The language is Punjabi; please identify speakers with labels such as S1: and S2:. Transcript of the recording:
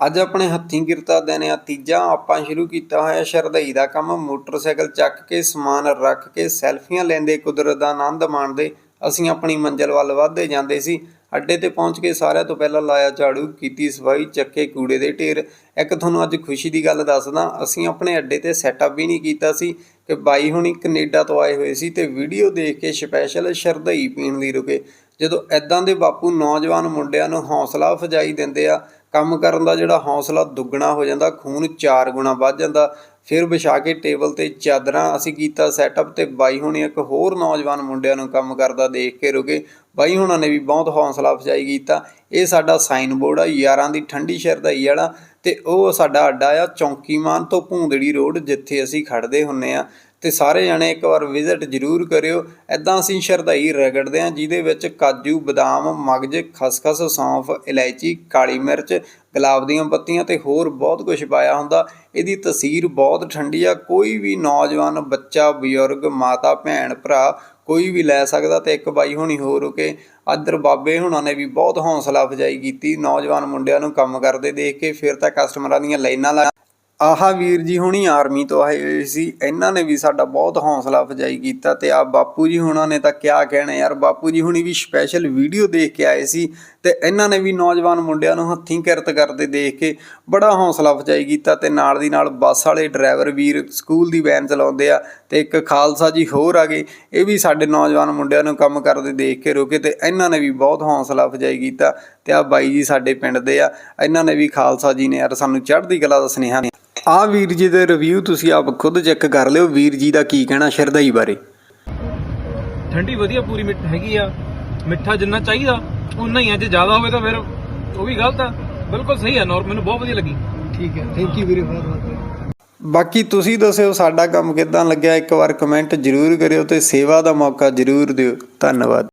S1: ਅੱਜ ਆਪਣੇ ਹੱਥੀਂ ਕਿਰਤਾ ਦਿਨ ਆ। ਤੀਜਾ, ਆਪਾਂ ਸ਼ੁਰੂ ਕੀਤਾ ਹੋਇਆ ਸ਼ਰਧਾਈ ਦਾ ਕੰਮ। ਮੋਟਰਸਾਈਕਲ ਚੱਕ ਕੇ, ਸਮਾਨ ਰੱਖ ਕੇ, ਸੈਲਫੀਆਂ ਲੈਂਦੇ ਕੁਦਰਤ ਦਾ ਆਨੰਦ ਮਾਣਦੇ। ਅਸੀਂ ਆਪਣੀ ਮੰਜ਼ਿਲ ਵੱਲ ਵਧਦੇ ਜਾਂਦੇ ਸੀ। ਅੱਡੇ ਤੇ ਪਹੁੰਚ ਕੇ ਸਾਰਿਆਂ ਤੋਂ ਪਹਿਲਾਂ ਲਾਇਆ ਝਾੜੂ, ਕੀਤੀ ਸਫ਼ਾਈ, ਚੱਕੇ ਕੂੜੇ ਦੇ ਢੇਰ। ਇੱਕ ਤੁਹਾਨੂੰ ਅੱਜ ਖੁਸ਼ੀ ਦੀ ਗੱਲ ਦੱਸਦਾ, ਅਸੀਂ ਆਪਣੇ ਅੱਡੇ ਤੇ ਸੈਟਅਪ ਵੀ ਨਹੀਂ ਕੀਤਾ ਸੀ ਕਿ ਬਾਈ ਹੁਣੀ ਕੈਨੇਡਾ ਤੋਂ ਆਏ ਹੋਏ ਸੀ ਤੇ ਵੀਡੀਓ ਦੇਖ ਕੇ ਸਪੈਸ਼ਲ ਸ਼ਰਧਾਈ ਪੀਣ ਲਈ ਰੁਕੇ। ਜਦੋਂ ਐਦਾਂ ਦੇ ਬਾਪੂ ਨੌਜਵਾਨ ਮੁੰਡਿਆਂ ਨੂੰ ਹੌਸਲਾ ਅਫਜਾਈ ਦਿੰਦੇ ਆ ਕੰਮ ਕਰਨ ਦਾ ਜਿਹੜਾ ਹੌਸਲਾ ਦੁੱਗਣਾ ਹੋ ਜਾਂਦਾ, ਖੂਨ ਚਾਰ ਗੁਣਾ ਵੱਧ ਜਾਂਦਾ। ਫਿਰ ਵਿਛਾ ਕੇ ਟੇਬਲ ਤੇ ਚਾਦਰਾਂ ਅਸੀਂ ਕੀਤਾ ਸੈਟਅਪ ਤੇ ਬਾਈ ਹੁਣੀ ਇੱਕ ਹੋਰ ਨੌਜਵਾਨ ਮੁੰਡਿਆਂ ਨੂੰ ਕੰਮ ਕਰਦਾ ਦੇਖ ਕੇ ਰੁਕੇ। ਬਾਈ ਹੁਣਾਂ ਨੇ ਵੀ ਬਹੁਤ ਹੌਸਲਾ ਅਫਜਾਈ ਕੀਤਾ। ਇਹ ਸਾਡਾ ਸਾਈਨ ਬੋਰਡ ਆ, ਯਾਰਾਂ ਦੀ ਠੰਡੀ ਸ਼ਰਧਾਈ ਵਾਲਾ ਤੇ ਉਹ ਸਾਡਾ ਅੱਡਾ ਆ, ਚੌਂਕੀਮਾਨ ਤੋਂ ਭੂੰਦੜੀ ਰੋਡ ਜਿੱਥੇ ਅਸੀਂ ਖੜਦੇ ਹੁੰਨੇ ਆ। ਤੇ ਸਾਰੇ ਜਣੇ ਇੱਕ ਵਾਰ ਵਿਜ਼ਿਟ ਜ਼ਰੂਰ ਕਰਿਓ। ਐਦਾਂ ਅਸੀਂ ਸ਼ਰਧਾਈ ਰਗੜਦੇ ਹਾਂ ਜਿਹਦੇ ਵਿੱਚ ਕਾਜੂ, ਬਦਾਮ, ਮਗਜ, ਖਸਖਸ, ਸੌਂਫ, ਇਲਾਇਚੀ, ਕਾਲੀ ਮਿਰਚ ਗੁਲਾਬ ਦੀਆਂ ਪੱਤੀਆਂ ਤੇ ਹੋਰ ਬਹੁਤ ਕੁਝ ਪਾਇਆ ਹੁੰਦਾ। ਇਹਦੀ ਤਸੀਰ ਬਹੁਤ ਠੰਡੀ ਆ। ਕੋਈ ਵੀ ਨੌਜਵਾਨ, ਬੱਚਾ, ਬਜ਼ੁਰਗ, ਮਾਤਾ, ਭੈਣ, ਭਰਾ ਕੋਈ ਵੀ ਲੈ ਸਕਦਾ ਤੇ ਇੱਕ ਬਾਈ ਹੁਣੀ ਹੋਰ ਰੁਕੇ ਅਦਰ ਬਾਬੇ ਹੁਣਾਂ ਨੇ ਵੀ ਬਹੁਤ ਹੌਸਲਾ ਅਫਜਾਈ ਕੀਤੀ। ਨੌਜਵਾਨ ਮੁੰਡਿਆਂ ਨੂੰ ਕੰਮ ਕਰਦੇ ਦੇਖ ਕੇ ਫਿਰ ਤਾਂ ਕਸਟਮਰਾਂ ਦੀਆਂ ਲਾਈਨਾਂ ਲਾ ਆਹਾ ਵੀਰ ਜੀ ਹੁਣੀ ਆਰਮੀ ਤੋਂ ਆਏ ਹੋਏ ਸੀ, ਇਹਨਾਂ ਨੇ ਵੀ ਸਾਡਾ ਬਹੁਤ ਹੌਸਲਾ ਅਫਜਾਈ ਕੀਤਾ ਤੇ ਆ ਬਾਪੂ ਜੀ ਹੁਣਾਂ ਨੇ ਤਾਂ ਕਿਆ ਕਹਿਣਾ ਯਾਰ, ਬਾਪੂ ਜੀ ਹੁਣੀ ਵੀ ਸਪੈਸ਼ਲ ਵੀਡੀਓ ਦੇਖ ਕੇ ਆਏ ਸੀ ਤੇ ਇਹਨਾਂ ਨੇ ਵੀ ਨੌਜਵਾਨ ਮੁੰਡਿਆਂ ਨੂੰ ਹੱਥੀਂ ਕਿਰਤ ਕਰਦੇ ਦੇਖ ਕੇ ਬੜਾ ਹੌਸਲਾ ਅਫਜਾਈ ਕੀਤਾ ਤੇ ਨਾਲ ਦੀ ਨਾਲ ਬੱਸ ਵਾਲੇ ਡਰਾਈਵਰ ਵੀਰ ਸਕੂਲ ਦੀ ਵੈਨ ਚਲਾਉਂਦੇ ਆ ਤੇ ਇੱਕ ਖਾਲਸਾ ਜੀ ਹੋਰ ਆ ਗਏ, ਇਹ ਵੀ ਸਾਡੇ ਨੌਜਵਾਨ ਮੁੰਡਿਆਂ ਨੂੰ ਕੰਮ ਕਰਦੇ ਦੇਖ ਕੇ ਰੁਕੇ ਤੇ ਇਹਨਾਂ ਨੇ ਵੀ ਬਹੁਤ ਹੌਸਲਾ ਅਫਜਾਈ ਕੀਤਾ ਤੇ ਆ ਬਾਈ ਜੀ ਸਾਡੇ ਪਿੰਡ ਦੇ ਆ, ਇਹਨਾਂ ਨੇ ਵੀ ਖਾਲਸਾ ਜੀ ਨੇ ਯਾਰ ਸਾਨੂੰ ਚੜ੍ਹਦੀ ਕਲਾ ਦਾ ਸੁਨੇਹਾ ਆ ਵੀਰ ਜੀ ਦੇ ਰਿਵਿਊ ਤੁਸੀਂ ਆਪ ਖੁਦ ਚੈੱਕ ਕਰ ਲਿਓ। ਵੀਰ ਜੀ ਦਾ ਕੀ ਕਹਿਣਾ ਸ਼ਰਧਾਈ ਬਾਰੇ?
S2: ਠੰਡੀ ਵਧੀਆ ਪੂਰੀ ਮਿੱਠ ਹੈਗੀ ਆ। ਮਿੱਠਾ ਜਿੰਨਾ ਚਾਹੀਦਾ ਉਨਾ ਹੀ ਆ। ਜੇ ਜ਼ਿਆਦਾ ਹੋਵੇ ਤਾਂ ਫਿਰ ਉਹ ਵੀ ਗਲਤ ਆ। ਬਿਲਕੁਲ ਸਹੀ ਆ ਨੋਰ ਮੈਨੂੰ ਬਹੁਤ ਵਧੀਆ ਲੱਗੀ।
S3: ਠੀਕ ਹੈ। ਥੈਂਕ ਯੂ ਵੀਰੇ ਬਹੁਤ ਬਹੁਤ
S1: ਬਾਕੀ ਤੁਸੀਂ ਦੱਸਿਓ ਸਾਡਾ ਕੰਮ ਕਿਦਾਂ ਲੱਗਿਆ। ਇੱਕ ਵਾਰ ਕਮੈਂਟ ਜ਼ਰੂਰ ਕਰਿਓ ਤੇ ਸੇਵਾ ਦਾ ਮੌਕਾ ਜ਼ਰੂਰ ਦਿਓ। ਧੰਨਵਾਦ।